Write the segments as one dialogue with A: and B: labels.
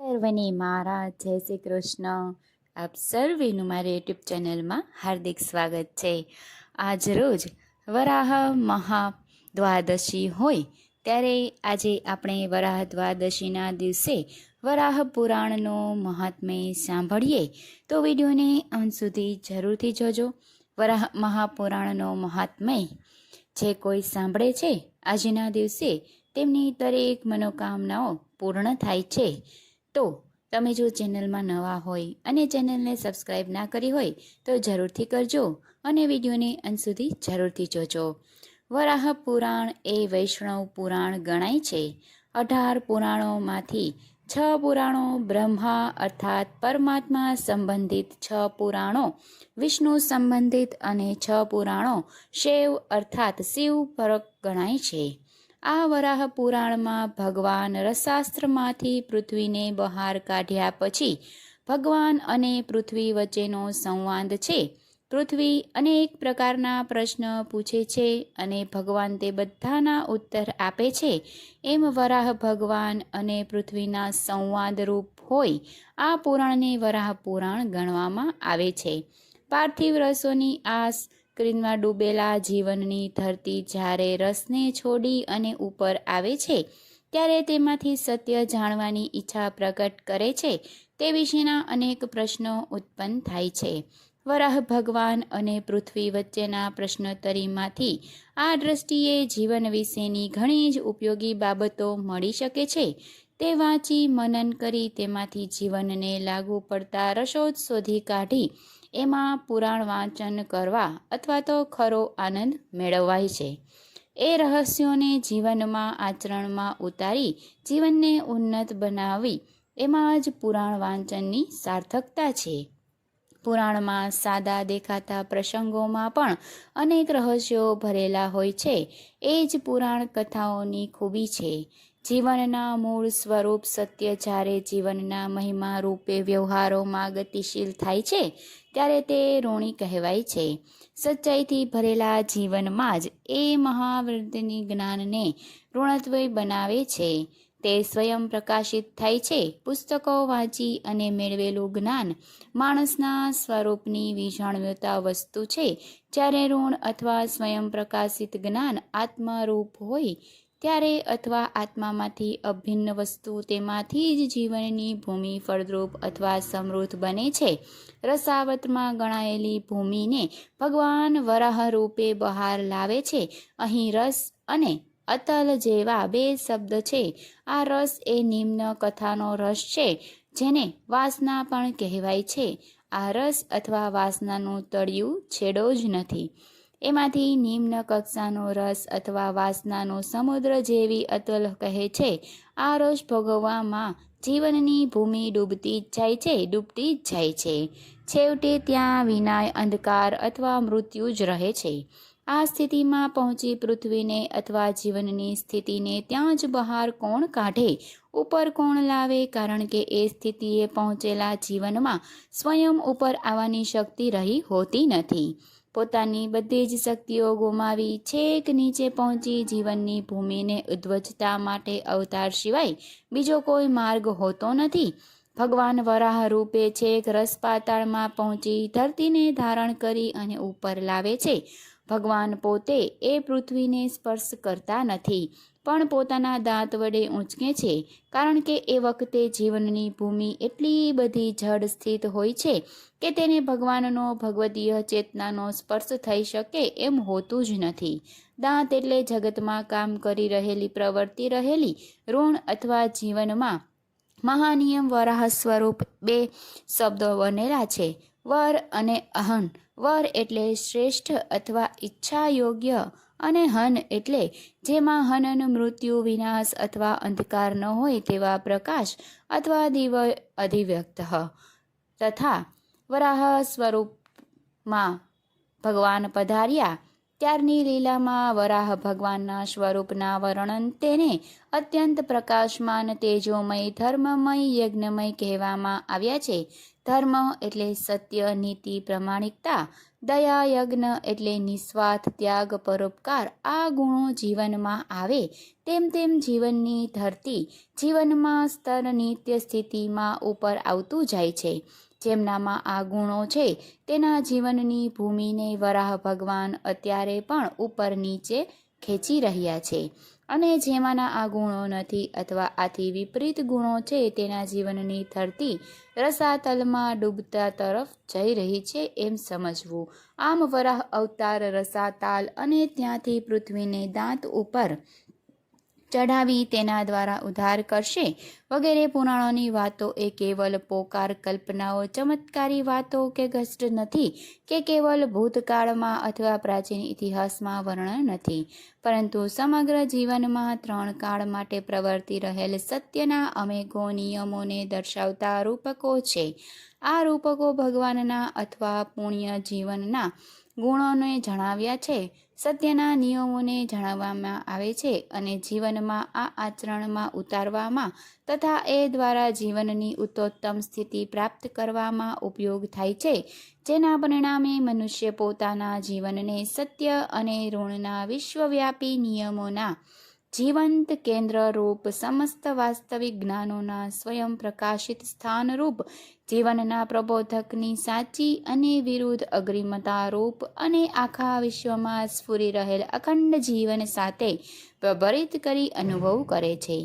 A: સર્વને મારા જય શ્રી કૃષ્ણ. આપ સર્વેનું મારી યુટ્યુબ ચેનલમાં હાર્દિક સ્વાગત છે. આજ રોજ વરાહ મહા દ્વાદશી હોય ત્યારે આજે આપણે વરાહ દ્વાદશીના દિવસે વરાહ પુરાણનો મહાત્મ્ય સાંભળીએ તો વિડીયોને અંત સુધી જરૂરથી જોજો. વરાહ મહાપુરાણનો મહાત્મય જે કોઈ સાંભળે છે, આજના દિવસે તેમની દરેક મનોકામનાઓ પૂર્ણ થાય છે. તો તમે જો ચેનલમાં નવા હોય અને ચેનલને સબસ્ક્રાઈબ ના કરી હોય તો જરૂરથી કરજો અને વિડીયોને અંત સુધી જરૂરથી જોજો. વરાહ પુરાણ એ વૈષ્ણવ પુરાણ ગણાય છે. અઢાર પુરાણોમાંથી છ પુરાણો બ્રહ્મા અર્થાત પરમાત્મા સંબંધિત છ પુરાણો, વિષ્ણુ સંબંધિત અને છ પુરાણો શૈવ અર્થાત શિવ પરક ગણાય છે. આ વરાહ પુરાણમાં ભગવાન રસાસ્ત્રમાંથી પૃથ્વીને બહાર કાઢ્યા પછી ભગવાન અને પૃથ્વી વચ્ચેનો સંવાદ છે. પૃથ્વી અનેક પ્રકારના પ્રશ્ન પૂછે છે અને ભગવાન તે બધાના ઉત્તર આપે છે. એમ વરાહ ભગવાન અને પૃથ્વીના સંવાદરૂપ હોય આ પુરાણને વરાહ પુરાણ ગણવામાં આવે છે. પાર્થિવ રસોની આ સ્ક્રીનમાં ડૂબેલા જીવનની ધરતી જ્યારે રસને છોડી અને ઉપર આવે છે, ત્યારે તેમાંથી સત્ય જાણવાની ઈચ્છા પ્રગટ કરે છે. તે વિશેના અનેક પ્રશ્નો ઉત્પન્ન થાય છે. વરાહ ભગવાન અને પૃથ્વી વચ્ચેના પ્રશ્નોત્તરીમાંથી આ દ્રષ્ટિએ જીવન વિશેની ઘણી જ ઉપયોગી બાબતો મળી શકે છે. તે વાંચી, મનન કરી તેમાંથી જીવનને લાગુ પડતા રસોદ શોધી કાઢી એમાં પુરાણ વાંચન કરવા અથવા તો ખરો આનંદ મેળવાય છે. એ રહસ્યોને જીવનમાં આચરણમાં ઉતારી જીવનને ઉન્નત બનાવી એમાં જ પુરાણ વાંચનની સાર્થકતા છે. પુરાણમાં સાદા દેખાતા પ્રસંગોમાં પણ અનેક રહસ્યો ભરેલા હોય છે. એ જ પુરાણ કથાઓની ખૂબી છે. જીવનના મૂળ સ્વરૂપ સત્ય જ્યારે જીવનના મહિમા રૂપે વ્યવહારોમાં ગતિશીલ થાય છે, ત્યારે તે ઋણી કહેવાય છે. સચ્ચાઈથી ભરેલા જીવનમાં જ એ મહાવૃદ્ધની જ્ઞાનને ઋણત્વ બનાવે છે. તે સ્વયં પ્રકાશિત થાય છે. પુસ્તકો વાંચી અને મેળવેલું જ્ઞાન માણસના સ્વરૂપની વિજાણ્યતા વસ્તુ છે. જ્યારે ઋણ અથવા સ્વયં પ્રકાશિત જ્ઞાન આત્મરૂપ હોય ત્યારે અથવા આત્મામાંથી અભિન્ન વસ્તુ તેમાંથી જ જીવનની ભૂમિ, ફળદ્રુપ અથવા સમૃદ્ધ બને છે. રસાવતમાં ગણાયેલી ભૂમિને ભગવાન વરાહ રૂપે બહાર લાવે છે. અહીં રસ અને અતલ જેવા બે શબ્દ છે. આ રસ એ નિમ્ન કથાનો રસ છે, જેને વાસના પણ કહેવાય છે. આ રસ અથવા વાસનાનું તળિયું છેડો જ નથી. એમાંથી નિમ્ન કક્ષાનો રસ અથવા વાસનાનો સમુદ્ર જેવી અતલ કહે છે. આ રસ ભોગવવામાં જીવનની ભૂમિ ડૂબતી જ જાય છે, ડૂબતી જ જાય છે. છેવટે ત્યાં વિનાય અંધકાર અથવા મૃત્યુ જ રહે છે. આ સ્થિતિમાં પહોંચી પૃથ્વીને અથવા જીવનની સ્થિતિને ત્યાં જ બહાર કોણ કાઢે? ઉપર કોણ લાવે? કારણ કે એ સ્થિતિએ પહોંચેલા જીવનમાં સ્વયં ઉપર આવવાની શક્તિ રહી હોતી નથી. પોતાની બધી જ શક્તિઓ ગુમાવી છેક નીચે પહોંચી જીવનની ભૂમિને ઉદ્વજતા માટે અવતાર સિવાય બીજો કોઈ માર્ગ હોતો નથી. ભગવાન વરાહ રૂપે છેક રસ પાતાળમાં પહોંચી ધરતીને ધારણ કરી અને ઉપર લાવે છે. ભગવાન પોતે એ પૃથ્વીને સ્પર્શ કરતા નથી, પણ પોતાના દાંત વડે ઊંચકે છે, કારણ કે એ વખતે જીવનની ભૂમિ એટલી બધી જડ સ્થિત હોય છે કે તેને ભગવાનનો ભગવદીય ચેતનાનો સ્પર્શ થઈ શકે એમ હોતું જ નથી. દાંત એટલે જગતમાં કામ કરી રહેલી પ્રવર્તી રહેલી, ઋણ અથવા જીવનમાં મહાનિયમ વરાહ સ્વરૂપ બે શબ્દો બનેલા છે. વર અને અહન. વર એટલે શ્રેષ્ઠ અથવા ઈચ્છા યોગ્ય અને હન એટલે જેમાં હનન, મૃત્યુ, વિનાશ અથવા અંધકાર ન હોય તેવા પ્રકાશ અથવા દિવ અધિવ્યક્ત. તથા વરાહ સ્વરૂપમાં ભગવાન પધાર્યા. ત્યારની લીલામાં વરાહ ભગવાનના સ્વરૂપના વર્ણન તેને અત્યંત પ્રકાશમાન, તેજોમય, ધર્મમય, યજ્ઞમય કહેવામાં આવ્યા છે. ધર્મ એટલે સત્ય, નીતિ, પ્રમાણિકતા. દયા, યજ્ઞ એટલે નિસ્વાર્થ, ત્યાગ, પરોપકાર. આ ગુણો જીવનમાં આવે. તેમ તેમ જીવનની ધરતી જીવનમાં સ્તર, નિત્ય સ્થિતિમાં ઉપર આવતું જાય છે. જેમનામાં આ ગુણો છે, તેના જીવનની ભૂમિને વરાહ ભગવાન અત્યારે પણ ઉપર નીચે ખેંચી રહ્યા છે. અને જેમાંના આ ગુણો નથી અથવા આથી વિપરીત ગુણો છે, તેના જીવનની ધરતી રસાતલમાં ડૂબતા તરફ જઈ રહી છે એમ સમજવું. આમ વરાહ અવતાર, રસાતાલ અને ત્યાંથી પૃથ્વીને દાંત ઉપર ચઢાવી તેના દ્વારા ઉદ્ધાર કરશે. વગેરે પુરાણોની વાતો એ કેવલ પોકાર કલ્પનાઓ, ચમત્કારી વાતો કે ગષ્ટ નથી, કે કેવલ ભૂતકાળમાં અથવા પ્રાચીન ઇતિહાસમાં વર્ણન નથી. પરંતુ સમગ્ર જીવનમાં ત્રણ કાળ માટે પ્રવર્તી રહેલ સત્યના અમેઘો નિયમોને દર્શાવતા રૂપકો છે. આ રૂપકો ભગવાનના અથવા પુણ્ય જીવનના ગુણોને જણાવ્યા છે. સત્યના નિયમોને જણાવવામાં આવે છે અને જીવનમાં આ આચરણમાં ઉતારવામાં તથા એ દ્વારા જીવનની ઉત્તોત્તમ સ્થિતિ પ્રાપ્ત કરવામાં ઉપયોગ થાય છે. જેના પરિણામે મનુષ્ય પોતાના જીવનને સત્ય અને ઋણના વિશ્વવ્યાપી નિયમોના જીવંત કેન્દ્ર રૂપ સમસ્ત વાસ્તવિક જ્ઞાનોના સ્વયં પ્રકાશિત સ્થાનરૂપ, જીવનના પ્રબોધકની સાચી અને વિરુદ્ધ અગ્રિમતા રૂપ અને આખા વિશ્વમાં સ્ફુરી રહેલ અખંડ જીવન સાથે પ્રભરિત કરી અનુભવ કરે છે.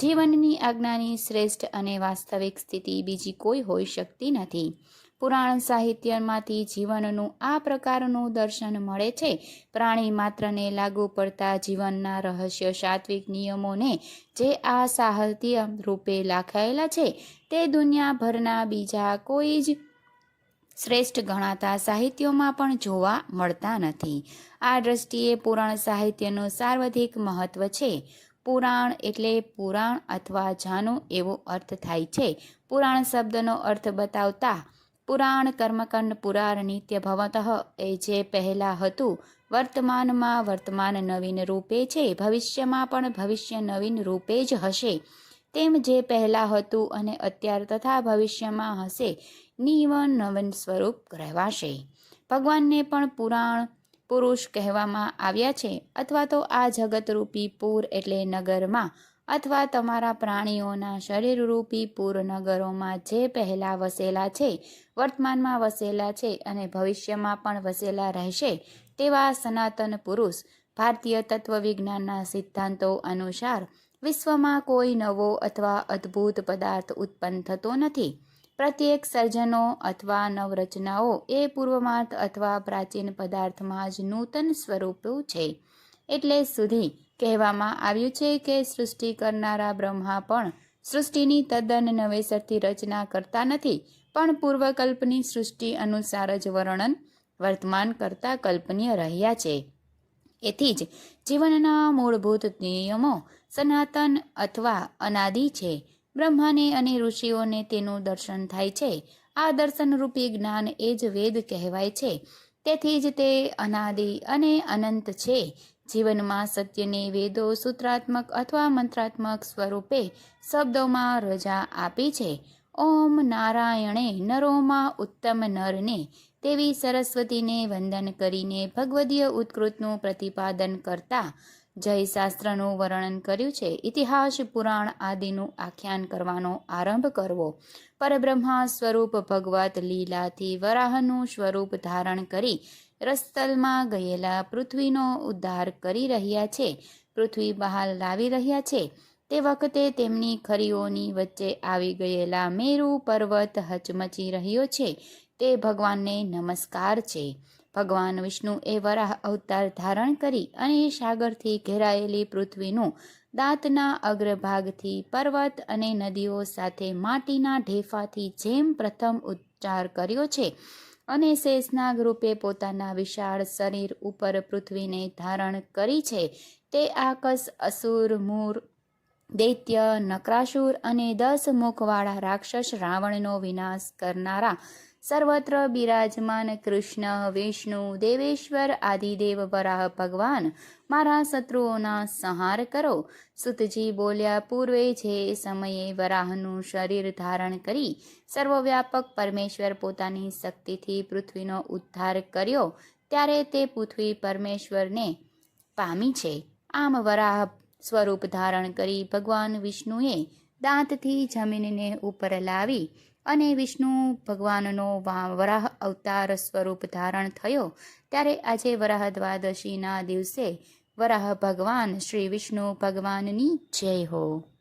A: જીવનની આજ્ઞાની શ્રેષ્ઠ અને વાસ્તવિક સ્થિતિ બીજી કોઈ હોઈ શકતી નથી. પુરાણ સાહિત્યમાંથી જીવનનું આ પ્રકારનું દર્શન મળે છે. પ્રાણી માત્રને લાગુ પડતા જીવનના રહસ્ય સાત્વિક નિયમોને જે આ સાહિત્ય રૂપે લખાયેલા છે, તે દુનિયાભરના બીજા કોઈ જ શ્રેષ્ઠ ગણાતા સાહિત્યોમાં પણ જોવા મળતા નથી. આ દ્રષ્ટિએ પુરાણ સાહિત્યનું સાર્વધિક મહત્વ છે. પુરાણ એટલે પુરાણ અથવા જાનું એવો અર્થ થાય છે. પુરાણ શબ્દનો અર્થ બતાવતા પુરાણ કર્મકંડ પુરાણ નિત્ય ભવતઃ. એ જે પહેલાં હતું, વર્તમાનમાં વર્તમાન નવીન રૂપે છે, ભવિષ્યમાં પણ ભવિષ્ય નવીન રૂપે જ હશે. તેમ જે પહેલાં હતું અને અત્યાર તથા ભવિષ્યમાં હશે નિવન નવીન સ્વરૂપ રહેવાશે. ભગવાનને પણ પુરાણ પુરુષ કહેવામાં આવ્યા છે, અથવા તો આ જગતરૂપી પૂર એટલે નગરમાં અથવા તમારા પ્રાણીઓના શરીરરૂપી પૂરનગરોમાં જે પહેલાં વસેલા છે, વર્તમાનમાં વસેલા છે અને ભવિષ્યમાં પણ વસેલા રહેશે, તેવા સનાતન પુરુષ, ભારતીય તત્વવિજ્ઞાનના સિદ્ધાંતો અનુસાર વિશ્વમાં કોઈ નવો અથવા અદ્ભુત પદાર્થ ઉત્પન્ન થતો નથી. પ્રત્યેક સર્જનો અથવા નવરચનાઓ એ પૂર્વમાર્થ અથવા પ્રાચીન પદાર્થમાં જ નૂતન સ્વરૂપ છે. એટલે સુધી કહેવામાં આવ્યું છે કે સૃષ્ટિ કરનારા બ્રહ્મા પણ સૃષ્ટિની તદ્દન નવેસરથી રચના કરતા નથી, પણ પૂર્વકલ્પની સૃષ્ટિ અનુસાર જ વર્ણન, વર્તમાન કરતા કલ્પનીય રહ્યા છે. એથી જ જીવનના મૂળભૂત નિયમો સનાતન અથવા અનાદિ છે. બ્રહ્માને અને ઋષિઓને તેનું દર્શન થાય છે. આ દર્શનરૂપી જ્ઞાન એ જ વેદ કહેવાય છે. તેથી જ તે અનાદિ અને અનંત છે. જીવનમાં સત્યને વેદો સૂત્રાત્મક અથવા મંત્રાત્મક સ્વરૂપે શબ્દોમાં રજા આપી છે. ઓમ નારાયણે નરોમાં ઉત્તમ નરને તેવી સરસ્વતીને વંદન કરીને ભગવદીય ઉત્કૃતનું પ્રતિપાદન કરતા જય શાસ્ત્રનું વર્ણન કર્યું છે. ઇતિહાસ, પુરાણ આદિનું આખ્યાન કરવાનો આરંભ કરવો. પરબ્રહ્મા સ્વરૂપ ભગવત લીલાથી વરાહનું સ્વરૂપ ધારણ કરી રસ્તલમાં ગયેલા પૃથ્વીનો ઉદ્ધાર કરી રહ્યા છે. પૃથ્વી બહાર લાવી રહ્યા છે. તે વખતે તેમની ખરીઓની વચ્ચે આવી ગયેલા મેરુ પર્વત હચમચી રહ્યો છે. તે ભગવાનને નમસ્કાર છે. ભગવાન વિષ્ણુ એ વરાહ અવતાર ધારણ કરી અને સાગરથી ઘેરાયેલી પૃથ્વીનું દાંતના અગ્રભાગથી પર્વત અને નદીઓ સાથે માટીના ઢેફાથી જેમ પ્રથમ ઉચ્ચાર કર્યો છે અને શેષનાગ રૂપે પોતાના વિશાળ શરીર ઉપર પૃથ્વીને ધારણ કરી છે. તે આકસ, અસુર, મૂર, દૈત્ય, નકરાસુર અને દસ મુખવાળા રાક્ષસ રાવણનો વિનાશ કરનારા સર્વત્ર બિરાજમાન કૃષ્ણ, વિષ્ણુ, દેવેશ્વર આદિદેવ વરાહ ભગવાન. મારા શત્રુઓના સંહાર કરો. સુતજી બોલ્યા, પૂર્વે જે સમયે વરાહનું શરીર ધારણ કરી, સર્વવ્યાપક પરમેશ્વર પોતાની શક્તિથી પૃથ્વીનો ઉદ્ધાર કર્યો. ત્યારે તે પૃથ્વી પરમેશ્વરને પામી છે. આમ વરાહ સ્વરૂપ ધારણ કરી ભગવાન વિષ્ણુએ દાંતથી જમીનને ઉપર લાવી અને વિષ્ણુ ભગવાનનો વરાહ અવતાર સ્વરૂપ ધારણ થયો, ત્યારે આજે વરાહ દ્વાદશીના દિવસે વરાહ ભગવાન શ્રી વિષ્ણુ ભગવાનની જય હો.